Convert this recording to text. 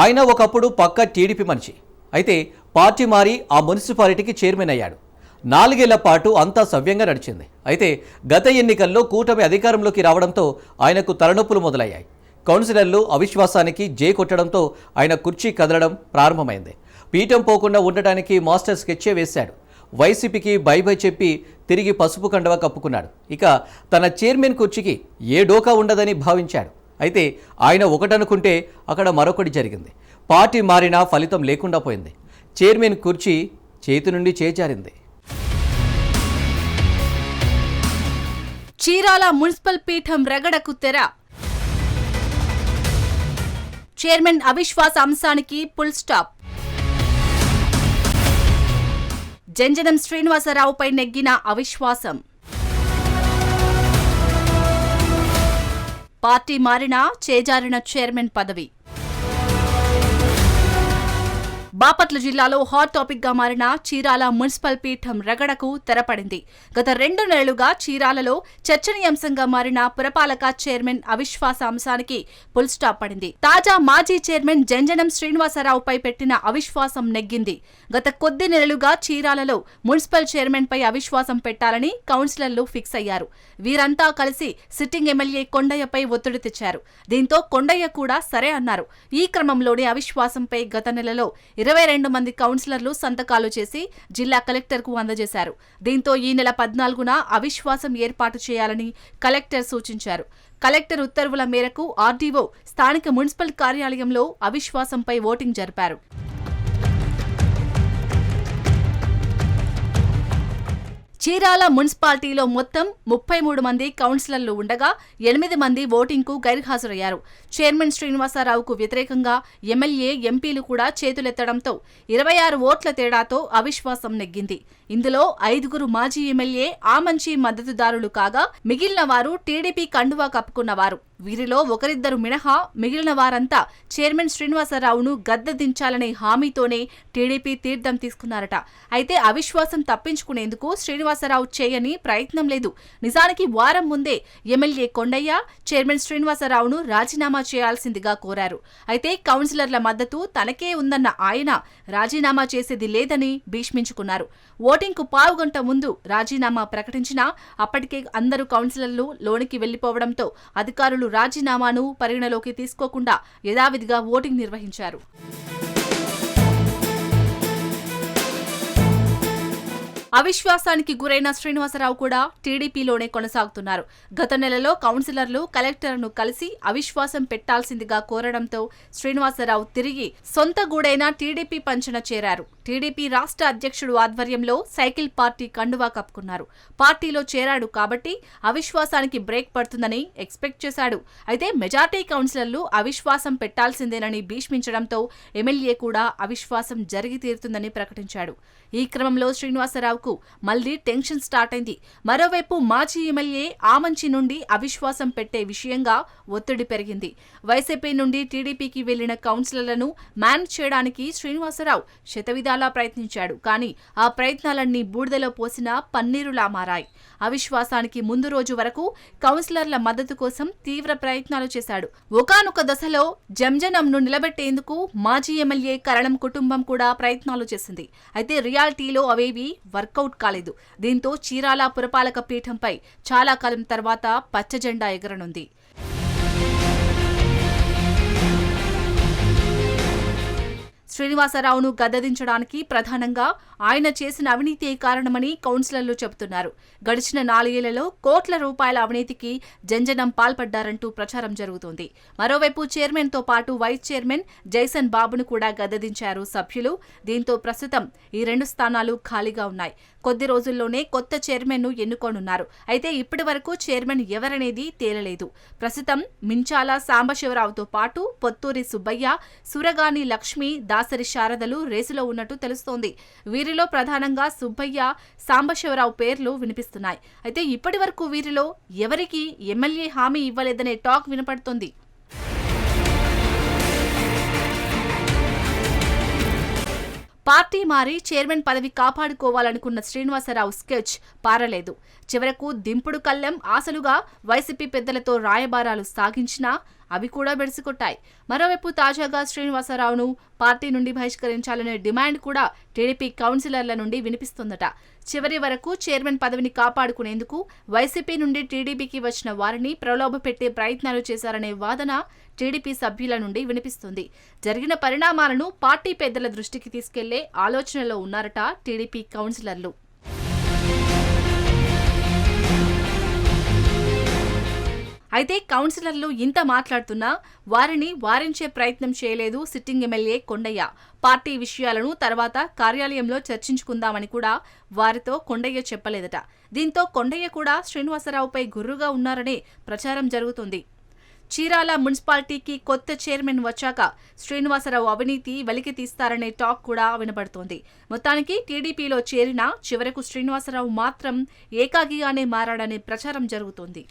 ఆయన ఒకప్పుడు పక్క టీడీపీ మనిషి. అయితే పార్టీ మారి ఆ మున్సిపాలిటీకి చైర్మన్ అయ్యాడు. నాలుగేళ్ళ పాటు అంతా సవ్యంగా నడిచింది. అయితే గత ఎన్నికల్లో కూటమి అధికారంలోకి రావడంతో ఆయనకు తలనొప్పులు మొదలయ్యాయి. కౌన్సిలర్లు అవిశ్వాసానికి జే కొట్టడంతో ఆయన కుర్చీ కదలడం ప్రారంభమైంది. పీఠం పోకుండా ఉండటానికి మాస్టర్ స్కెచ్చే వేశాడు. వైసీపీకి బై బై చెప్పి తిరిగి పసుపు కండవ కప్పుకున్నాడు. ఇక తన చైర్మన్ కుర్చీకి ఏ డోకా ఉండదని భావించాడు. అయితే ఆయన ఒకటనుకుంటే అక్కడ మరొకటి జరిగింది. పార్టీ మారినా ఫలితం లేకుండా పోయింది. చైర్మన్ కుర్చీ చేతి నుండి చేజారింది. చీరాల మున్సిపల్ పీఠం రగడకు తెర. చైర్మన్ అవిశ్వాస అంశానికి పుల్ స్టాప్. జంజనం శ్రీనివాసరావుపై నెగ్గిన అవిశ్వాసం. పార్టీ మారినా చేజారిన చైర్మన్ పదవి. బాపట్ల జిల్లాలో హాట్ టాపిక్గా మారిన చీరాల మున్సిపల్ పీఠం రగడకు తెరపడింది. గత రెండు నెలలుగా చీరాలలో చర్చనీయాంశంగా మారిన పురపాలక చైర్మన్ అవిశ్వాస అంశానికి పుల్ స్టాప్ పడింది. తాజా మాజీ చైర్మన్ జంజనం శ్రీనివాసరావుపై పెట్టిన అవిశ్వాసం నెగ్గింది. గత కొద్ది నెలలుగా చీరాలలో మున్సిపల్ చైర్మన్ పై అవిశ్వాసం పెట్టాలని కౌన్సిలర్లు ఫిక్స్ అయ్యారు. వీరంతా కలిసి సిట్టింగ్ ఎమ్మెల్యే కొండయ్యపై ఒత్తిడి తెచ్చారు. దీంతో కొండయ్య కూడా సరే అన్నారు. ఈ క్రమంలోనే అవిశ్వాసంపై గత నెలలో ఇరవై రెండు మంది కౌన్సిలర్లు సంతకాలు చేసి జిల్లా కలెక్టర్కు అందజేశారు. దీంతో ఈ నెల పద్నాలుగున అవిశ్వాసం ఏర్పాటు చేయాలని కలెక్టర్ సూచించారు. కలెక్టర్ ఉత్తర్వుల మేరకు ఆర్డీఓ స్థానిక మున్సిపల్ కార్యాలయంలో అవిశ్వాసంపై ఓటింగ్ జరిపారు. చీరాల మున్సిపాలిటీలో మొత్తం ముప్పై మూడు మంది కౌన్సిలర్లు ఉండగా ఎనిమిది మంది ఓటింగ్కు గైర్హాజరయ్యారు. చైర్మన్ శ్రీనివాసరావుకు వ్యతిరేకంగా ఎమ్మెల్యే ఎంపీలు కూడా చేతులెత్తడంతో ఇరవై ఆరు ఓట్ల తేడాతో అవిశ్వాసం నెగ్గింది. ఇందులో ఐదుగురు మాజీ ఎమ్మెల్యే ఆమంచి మద్దతుదారులు కాగా మిగిలిన వారు టీడీపీ కండువా కప్పుకున్నవారు వీరిలో ఒకరిద్దరు మినహా మిగిలిన వారంతా చైర్మన్ శ్రీనివాసరావును గద్దెదించాలనే హామీతోనే టీడీపీ తీర్థం తీసుకున్నారట. అయితే అవిశ్వాసం తప్పించుకునేందుకు శ్రీనివాస శ్రీనివాసరావు చేయని ప్రయత్నం లేదు. నిజానికి వారం ముందే ఎమ్మెల్యే కొండయ్య చైర్మన్ శ్రీనివాసరావును రాజీనామా చేయాల్సిందిగా కోరారు. అయితే కౌన్సిలర్ల మద్దతు తనకే ఉందన్న ఆయన రాజీనామా చేసేది లేదని భీష్మించుకున్నారు. ఓటింగ్కు పావుగంట ముందు రాజీనామా ప్రకటించినా అప్పటికే అందరూ కౌన్సిలర్లు లోనికి వెళ్ళిపోవడంతో అధికారులు రాజీనామాను పరిగణలోకి తీసుకోకుండా యథావిధిగా ఓటింగ్ నిర్వహించారు. అవిశ్వాసానికి గురైన శ్రీనివాసరావు కూడా టీడీపీలోనే కొనసాగుతున్నారు. గత నెలలో కౌన్సిలర్లు కలెక్టర్ను కలిసి అవిశ్వాసం పెట్టాల్సిందిగా కోరడంతో శ్రీనివాసరావు తిరిగి సొంత గూడైన టీడీపీ పంచన చేరారు. టీడీపీ రాష్ట్ర అధ్యక్షుడు ఆధ్వర్యంలో సైకిల్ పార్టీ కండువా కప్పుకున్నారు. పార్టీలో చేరాడు కాబట్టి అవిశ్వాసానికి బ్రేక్ పడుతుందని ఎక్స్పెక్ట్ చేశాడు. అయితే మెజార్టీ కౌన్సిలర్లు అవిశ్వాసం పెట్టాల్సిందేనని భీష్మించడంతో ఎమ్మెల్యే కూడా అవిశ్వాసం జరిగి తీరుతుందని ప్రకటించాడు. ఈ క్రమంలో శ్రీనివాసరావుకు మళ్ళీ టెన్షన్ స్టార్ట్ అయింది. మరోవైపు మాజీ ఎమ్మెల్యే ఆమంచి నుండి అవిశ్వాసం పెట్టే విషయంగా ఒత్తిడి పెరిగింది. వైసీపీ నుండి టీడీపీకి వెళ్ళిన కౌన్సిలర్లను మేనేజ్ చేయడానికి శ్రీనివాసరావు శతవిధాలా ప్రయత్నించాడు. కానీ ఆ ప్రయత్నాలన్నీ బూడిదలో పోసిన పన్నీరులా మారాయి. అవిశ్వాసానికి ముందు రోజు వరకు కౌన్సిలర్ల మద్దతు కోసం తీవ్ర ప్రయత్నాలు చేశాడు. ఒకానొక దశలో జంజనంను నిలబెట్టేందుకు మాజీ ఎమ్మెల్యే కరణం కుటుంబం కూడా ప్రయత్నాలు చేసింది. అయితే రియాలిటీలో అవేవి వర్కౌట్ కాలేదు. దీంతో చీరాల పురపాలక పీఠంపై చాలా కాలం తర్వాత పచ్చ జెండా ఎగరనుంది. శ్రీనివాసరావును గద్దదించడానికి ప్రధానంగా ఆయన చేసిన అవినీతి కారణమని కౌన్సిలర్లు చెబుతున్నారు. గడిచిన నాలుగేళ్ళలో కోట్ల రూపాయల అవినీతికి జంజనం పాల్పడ్డారంటూ ప్రచారం జరుగుతోంది. మరోవైపు చైర్మన్తో పాటు వైస్ చైర్మన్ జైసన్ బాబును కూడా గద్దదించారు సభ్యులు. దీంతో ప్రస్తుతం ఈ రెండు స్థానాలు ఖాళీగా ఉన్నాయి. కొద్ది రోజుల్లోనే కొత్త చైర్మన్ను ఎన్నుకోనున్నారు. అయితే ఇప్పటి వరకు చైర్మన్ ఎవరనేది తేలలేదు. ప్రస్తుతం మించాల సాంబశివరావుతో పాటు పొత్తూరి సుబ్బయ్య సురగాని లక్ష్మి దాసరి శారదలు రేసులో ఉన్నట్టు తెలుస్తోంది. వీరిలో ప్రధానంగా సుబ్బయ్య సాంబశివరావు పేర్లు వినిపిస్తున్నాయి. అయితే ఇప్పటి వరకు వీరిలో ఎవరికి ఎమ్మెల్యే హామీ ఇవ్వలేదనే టాక్ వినపడుతోంది. పార్టీ మారి చైర్మన్ పదవి కాపాడుకోవాలనుకున్న శ్రీనివాసరావు స్కెచ్ పారలేదు. చివరకు దింపుడు కళ్ళెం ఆశలుగా వైసీపీ పెద్దలతో రాయబారాలు సాగించినా అవి కూడా బెడిసికొట్టాయి మరోవైపు తాజాగా శ్రీనివాసరావును పార్టీ నుండి బహిష్కరించాలనే డిమాండ్ కూడా టీడీపీ కౌన్సిలర్ల నుండి వినిపిస్తుందట. చివరి వరకు చైర్మన్ పదవిని కాపాడుకునేందుకు వైసీపీ నుండి టీడీపీకి వచ్చిన వారిని ప్రలోభపెట్టే ప్రయత్నాలు చేశారనే వాదన టీడీపీ సభ్యుల నుండి వినిపిస్తుంది. జరిగిన పరిణామాలను పార్టీ పెద్దల దృష్టికి తీసుకెళ్ళే ఆలోచనలో ఉన్నారట టీడీపీ కౌన్సిలర్లు. అయితే కౌన్సిలర్లు ఇంత మాట్లాడుతున్నా వారిని వారించే ప్రయత్నం చేయలేదు సిట్టింగ్ ఎమ్మెల్యే కొండయ్య. పార్టీ విషయాలను తర్వాత కార్యాలయంలో చర్చించుకుందామని కూడా వారితో కొండయ్య చెప్పలేదట. దీంతో కొండయ్య కూడా శ్రీనివాసరావుపై గుర్రుగా ఉన్నారనే ప్రచారం జరుగుతుంది. చీరాల మున్సిపాలిటీకి కొత్త చైర్మన్ వచ్చాక శ్రీనివాసరావు అవినీతి వెలికి తీస్తారనే టాక్ కూడా వినబడుతోంది. మొత్తానికి టీడీపీలో చేరినా చివరకు శ్రీనివాసరావు మాత్రం ఏకాగిగానే మారాడనే ప్రచారం జరుగుతోంది.